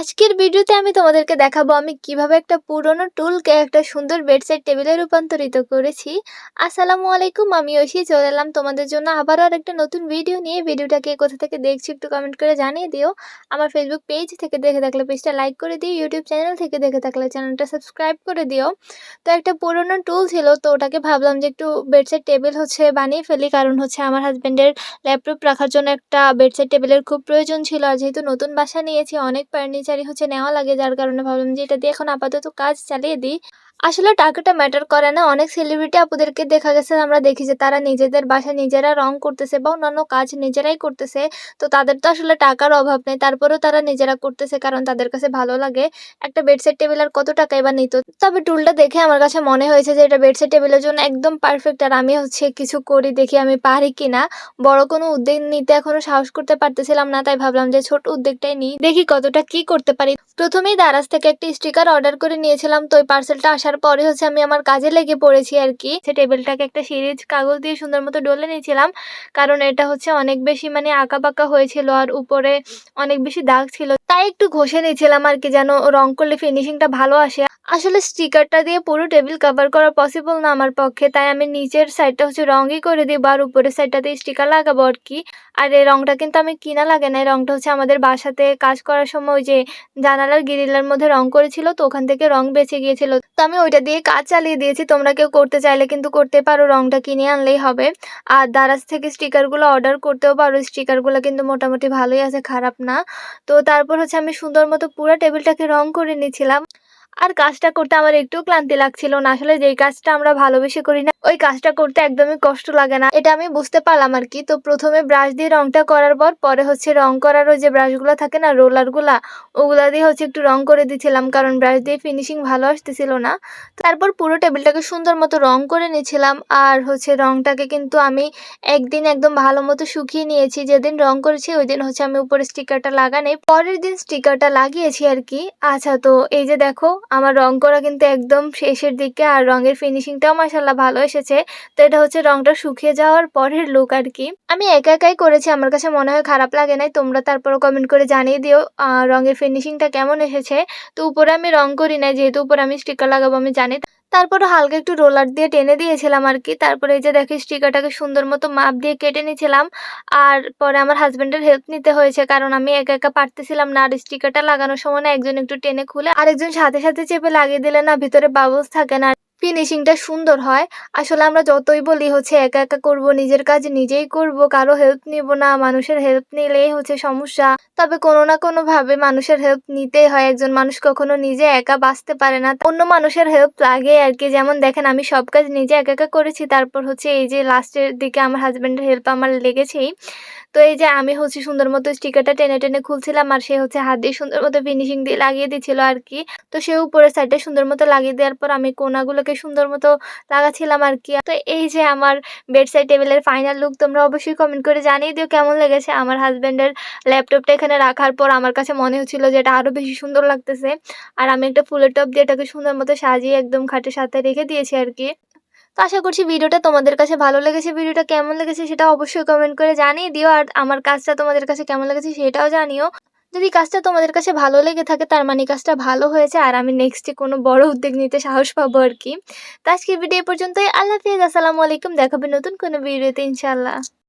আজকের ভিডিওতে আমি তোমাদেরকে দেখাবো আমি কীভাবে একটা পুরনো টুলকে একটা সুন্দর বেডসাইড টেবিলে রূপান্তরিত করেছি। আসসালামু আলাইকুম, আমি ঐশী, চলে এলাম তোমাদের জন্য আবারও আর একটা নতুন ভিডিও নিয়ে। ভিডিওটাকে কোথা থেকে দেখছি একটু কমেন্ট করে জানিয়ে দিও। আমার ফেসবুক পেজ থেকে দেখে থাকলে পেজটা লাইক করে দিও ইউটিউব চ্যানেল থেকে দেখে থাকলে চ্যানেলটা সাবস্ক্রাইব করে দিও। তো একটা পুরনো টুল ছিল, তো ওটাকে ভাবলাম যে একটু বেডসাইড টেবিল হচ্ছে বানিয়ে ফেলি, কারণ হচ্ছে আমার হাজব্যান্ডের ল্যাপটপ রাখার জন্য একটা বেডসাইড টেবিলের খুব প্রয়োজন ছিল। আর যেহেতু নতুন বাসা নিয়েছি, অনেক ফার্নিচারই হচ্ছে নেওয়া লাগে, যার কারণে ভাবলাম যে এটা দিয়ে এখন আপাতত কাজ চালিয়ে দিই। আসলে টাকাটা ম্যাটার করে না। অনেক সেলিব্রিটি আপুদেরকে দেখা গেছে, আমরা দেখি যে তারা নিজেদের বাসা নিজেরা রং করতেছে বা অন্যান্য কাজ নিজেরাই করতেছে। তো তাদের তো আসলে টাকার অভাব নেই, তারপরেও তারা নিজেরা করতেছে কারণ তাদের কাছে ভালো লাগে। একটা বেডসেট টেবিল আর কত টাকাই বা নিত। তবে টুলটা দেখে আমার কাছে মনে হয়েছে যে এটা বেডসেট টেবিলের জন্য একদম পারফেক্ট আর আমি হচ্ছে কিছু করি দেখি আমি পারি কিনা। বড় কোনো উদ্যোগ নিতে এখনও সাহস করতে পারতেছিলাম না, তাই ভাবলাম যে ছোট উদ্যোগটাই নিই, দেখি কতটা কি করতে পারি। প্রথমেই দারাজ থেকে একটা স্টিকার অর্ডার করে নিয়েছিলাম, তো ওই পার্সেলটা আসার পরে হচ্ছে আমি আমার কাজে লেগে পড়েছি আর কি। সে টেবিলটাকে একটা সিরিজ কাগজ দিয়ে সুন্দর মতো ডলে নিয়েছিলাম। কারণ এটা হচ্ছে অনেক বেশি মানে আঁকা পাকা হয়েছিল আর উপরে অনেক বেশি দাগ ছিল। তাই একটু ঘষে নিয়েছিলাম আর কি যেন রং করলে ফিনিশিংটা ভালো আসে। আসলে স্টিকারটা দিয়ে পুরো টেবিল কভার করা পসিবল না আমার পক্ষে, তাই আমি নিচের সাইডটা হচ্ছে রঙই করে দিই আর উপরের সাইডটাতে স্টিকার লাগাবো আর কি। আর এই রঙটা কিন্তু আমি কিনা লাগে না, এই রঙটা হচ্ছে আমাদের বাসাতে কাজ করার সময় যে জানালার গ্রিলের মধ্যে রং করেছিল, তো ওখান থেকে রং বেঁচে গিয়েছিল। তো আমি ওইটা দিয়ে কাজ চালিয়ে দিয়েছি, তোমরা কেউ করতে চাইলে কিন্তু করতে পারো, রংটা কিনে আনলেই হবে। আর দারাজ থেকে স্টিকারগুলো অর্ডার করতেও পারো, স্টিকারগুলো কিন্তু মোটামুটি ভালোই আছে, খারাপ না। তো তারপর হচ্ছে আমি সুন্দর মতো পুরো টেবিলটাকে রং করে নিয়েছিলাম। আর কাজটা করতে আমার একটু ক্লান্তি লাগছিল না। আসলে যেই কাজটা আমরা ভালোবেসে করি না, ওই কাজটা করতে একদমই কষ্ট লাগে না। এটা আমি বুঝতে পারলাম আর কি। তো প্রথমে ব্রাশ দিয়ে রংটা করার পর, পরে হচ্ছে রং করার ওই যে ব্রাশগুলো থাকে না রোলারগুলা ওগুলা দিয়ে হচ্ছে একটু রং করে দিয়েছিলাম কারণ ব্রাশ দিয়ে ফিনিশিং ভালো আসতেছিল না। তারপর পুরো টেবিলটাকে সুন্দর মতো রং করে নিয়েছিলাম। আর হচ্ছে রংটাকে কিন্তু আমি একদিন একদম ভালো মতো শুকিয়ে নিয়েছি। যেদিন রং করেছি, ওই দিন হচ্ছে আমি উপরে স্টিকারটা লাগানি পরের দিন স্টিকারটা লাগিয়েছি আর কি। আচ্ছা তো এই যে দেখো আমার রং করা কিন্তু একদম শেষের দিকে আর রঙের ফিনিশিংটাও মাসাল্লাহ ভালো এসেছে। তো এটা হচ্ছে রংটা শুকিয়ে যাওয়ার পরের লুক আর কি। আমি একা একাই করেছি, আমার কাছে মনে হয় খারাপ লাগে নাই, তোমরা তারপরও কমেন্ট করে জানিয়ে দিও রঙের ফিনিশিংটা কেমন এসেছে। তো উপরে আমি রং করি নাই, যেহেতু উপরে আমি স্টিকার লাগাবো আমি জানি তারপরে হালকা একটু রোলার দিয়ে টেনে দিয়েছিলাম আর কি। তারপরে এই যে দেখো, স্টিকারটাকে সুন্দর মতো মাপ দিয়ে কেটে নিয়েছিলাম। আর পরে আমার হাজব্যান্ডের হেল্প নিতে হয়েছে, কারণ আমি একা একা পারতেছিলাম না। আর স্টিকারটা লাগানোর সময় না একজন একটু টেনে খুলে আরেকজন সাথে সাথে চেপে লাগিয়ে দিলে না ভিতরে বাবলস থাকে না। ফিনিশিংটা সুন্দর হয়। আসলে আমরা যতই বলি হচ্ছে একা একা করব, নিজের কাজ নিজেই করব, কারও হেল্প নিব না, মানুষের হেল্প নিলেই হচ্ছে সমস্যা। তবে কোনো না কোনো ভাবে মানুষের হেল্প নিতেই হয়। একজন মানুষ কখনো নিজে একা বাঁচতে পারে না। অন্য মানুষের হেল্প লাগে আর কি। যেমন দেখেন, আমি সব কাজ নিজে একা একা করেছি। তারপর হচ্ছে এই যে লাস্টের দিকে আমার হাজব্যান্ডের হেল্প আমার লেগেছেই। তো এই যে আমি হচ্ছে সুন্দর মতো স্টিকারটা টেনে টেনে খুলছিলাম আর সে হচ্ছে হাত দিয়ে সুন্দর মতো ফিনিশিং দিয়ে লাগিয়ে দিচ্ছিল আর কি। তো সে উপরের সাইডটা সুন্দর মতো লাগিয়ে দেওয়ার পর আমি কোনাগুলোকে সুন্দর মতো লাগাচ্ছিলাম আর কি। তো এই যে আমার বেডসাইড টেবিলের ফাইনাল লুক তোমরা অবশ্যই কমেন্ট করে জানিয়ে দিও কেমন লেগেছে আমার হাজব্যান্ডের ল্যাপটপটা এখানে রাখার পর। আমার কাছে মনে হচ্ছিল যে এটা আরও বেশি সুন্দর লাগতেছে। আর আমি একটা ফুলের টপ দিয়ে এটাকে সুন্দর মতো সাজিয়ে একদম খাটের সাথে রেখে দিয়েছি আর কি। তো আশা করছি ভিডিওটা তোমাদের কাছে ভালো লেগেছে। ভিডিওটা কেমন লেগেছে সেটা অবশ্যই কমেন্ট করে জানিয়ে দিও। আর আমার কাজটা তোমাদের কাছে কেমন লেগেছে সেটাও জানিও। যদি কাজটা তোমাদের কাছে ভালো লেগে থাকে, তার মানে কাজটা ভালো হয়েছে। আর আমি নেক্সটে কোনো বড় উদ্যোগ নিতে সাহস পাবো আর কি। তো আজকের ভিডিও পর্যন্তই। আল্লাহ হাফিজ। আসসালামু আলাইকুম। দেখাবে নতুন কোনো ভিডিওতে ইনশাল্লাহ